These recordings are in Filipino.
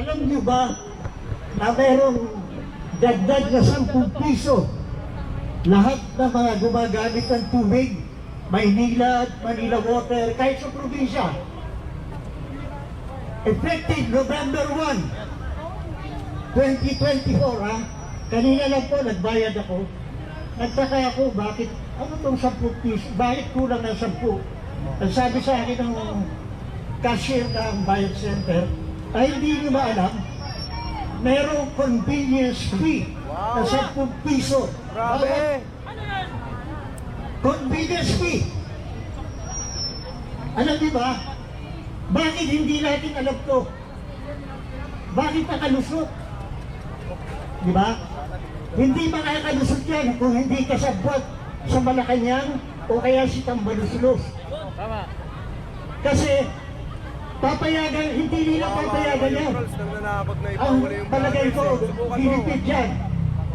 Alam niyo ba na merong dagdag na 10 piso lahat ng mga gumagamit ng tubig, Maynila at Manila Water, kahit sa probinsya. Effective November 1, 2024 ha. Kanina lang po, nagbayad ako. Nagtaka ako, bakit, ano tong 10 piso? Bakit kulang ng 10? Ang sabi sa akin ng cashier ng Bayad Center, ay hindi niyo maalam, merong convenience fee na 10 piso. Grabe! Convenience fee. Alam niyo ba, bakit hindi natin alam to? Bakit nakalusot? Di ba? Hindi makakalusot yan kung hindi kasabwat sa Malacanang o kaya si Tambaluslos. Tama. Kasi papayagan, hindi nila papayagan yan. Ang palagay ko. Pilipid yan.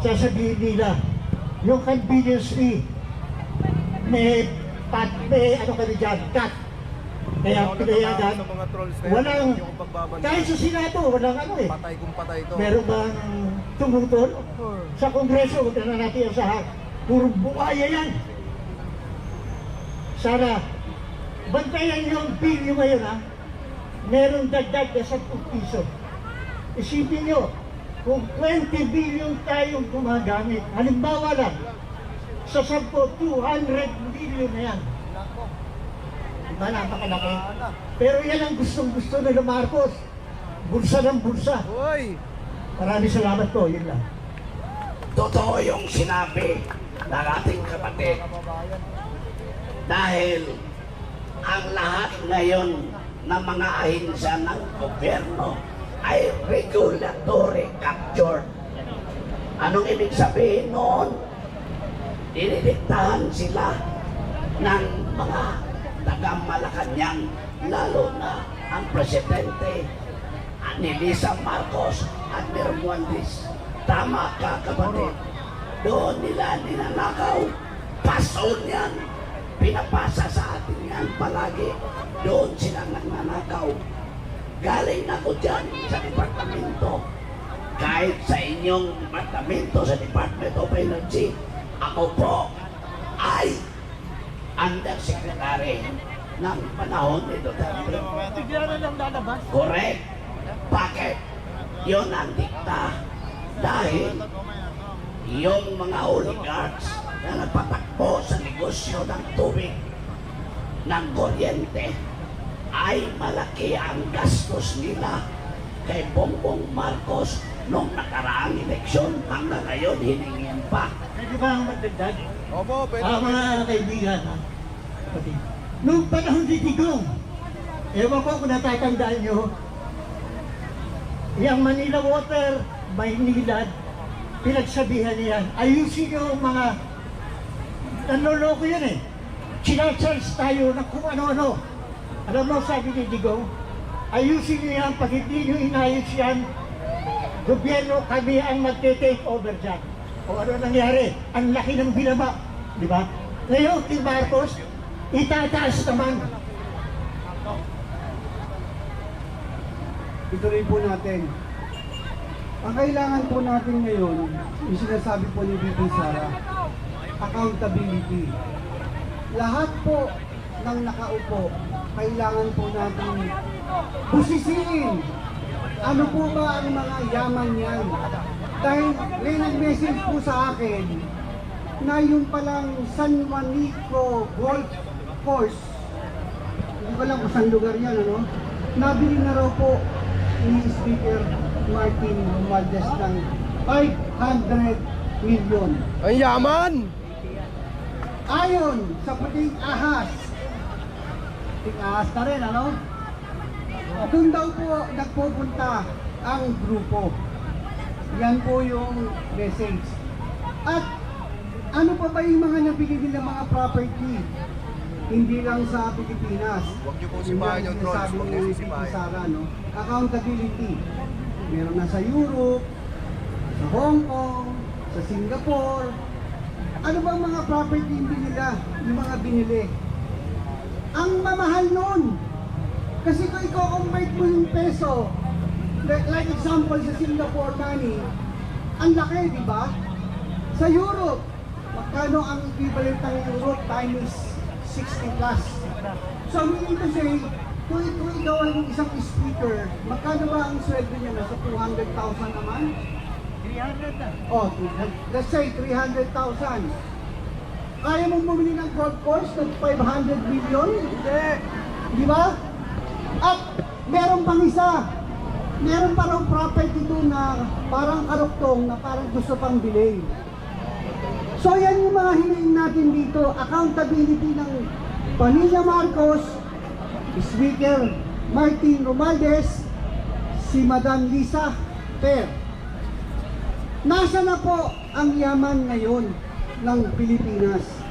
Sasabihin nila, yung convenience fee, may pat, may ano kami dyan, cut. Kaya pinayagan, sa yan. walang, kahit sa Senado, walang ano eh. Patay kung patay to. Meron bang tumutol? Sa Kongreso, huwag na natin ang sahag. Puro buhaya yan. Sana, bantayan yung bill ngayon ha. Merong dagdag na 10 piso. Isipin nyo, kung 20 billion tayong gumagamit, halimbawa lang, sa 10, 200 billion na yan. Diba, napakalaki. Pero yan ang gustong-gusto nila Marcos. Bulsa ng bulsa. Maraming salamat po, yun lang. Totoo yung sinabi ng ating kapatid. Dahil ang lahat ngayon ng mga ahensya ng gobyerno ay regulatory capture. Anong ibig sabihin noon? Dinidiktahan sila ng mga taga-Malacanang, lalo na ang presidente ni Lisa Marcos at Mermuandis. Tama ka kapatid. Doon nila ninanakaw. Pason yan. Pinapasa yan palagi. Doon sila nagnanakaw. Galing ako dyan sa departamento. Kahit sa inyong departamento, sa Department of Energy, ako po ay undersecretary ng panahon ni Duterte. Bigla lang lalabas. Correct. Bakit? Yun ang dikta. Dahil yung mga oligarchs na nagpatakbo sa negosyo ng tubig ng kuryente ay malaki ang gastos nila kay Bongbong Marcos nung nakaraang eleksyon hanggang ngayon hiningin pa. Pwede ba ang magdagdag? Opo, pwede. Ah, mga kaibigan, ha? Kapatid. Noong panahon ni Digong, ewan ko kung natatandaan nyo, yung Manila Water, Maynilad, pinagsabihan niyan, ayusin nyo ang mga, nanloloko yan eh. Sinacharge tayo ng kung ano-ano. Alam mo, sabi ni Digong, ayusin nyo yan, pag hindi nyo inayos yan, gobyerno kami ang magte-take over dyan. O ano nangyari? Ang laki ng binaba. Di ba? Ngayon, kay Marcos, itataas naman. ituloy po natin. Ang kailangan po natin ngayon, yung sinasabi po ni BP Sara, accountability. Lahat po ng nakaupo, kailangan po natin busisiin. Ano po ba ang mga yaman niyan? Dahil may nag-message po sa akin na yung palang San Juanico Golf Course, hindi ko lang kung saan lugar yan, ano? Nabili na raw po ni Speaker Martin Romualdez ng 500 million. Ang yaman! Ayon sa puting ahas, puting ahas na rin, ano? Doon daw po nagpupunta ang grupo. Yan po yung message. At ano pa ba yung mga nabili nila mga property? Hindi lang sa Pilipinas. Huwag niyo po sipahin yung sinasabi Huwag ni niyo VP sisipahin. Sara, no? Accountability. Meron na sa Europe, sa Hong Kong, sa Singapore. Ano ba ang mga property hindi nila, yung mga binili? Ang mamahal nun. Kasi kung i-convert mo yung peso, like, example sa Singapore money, ang laki, di ba? Sa Europe, magkano ang equivalent ng Europe times 60 plus? So, meaning to say, kung, kung ikaw ang isang speaker, magkano ba ang sweldo niya? Nasa 200,000 naman? 300 na. Oh, let's say 300,000. Kaya mong bumili ng golf course ng 500 million? Hindi. Di ba? At meron pang isa. Meron pa raw property doon na parang karuktong na parang gusto pang bilhin. So yan yung mga hiniing natin dito. Accountability ng Pamilya Marcos, Speaker Martin Romualdez, si Madam Lisa Per. Nasa na po ang yaman ngayon ng Pilipinas?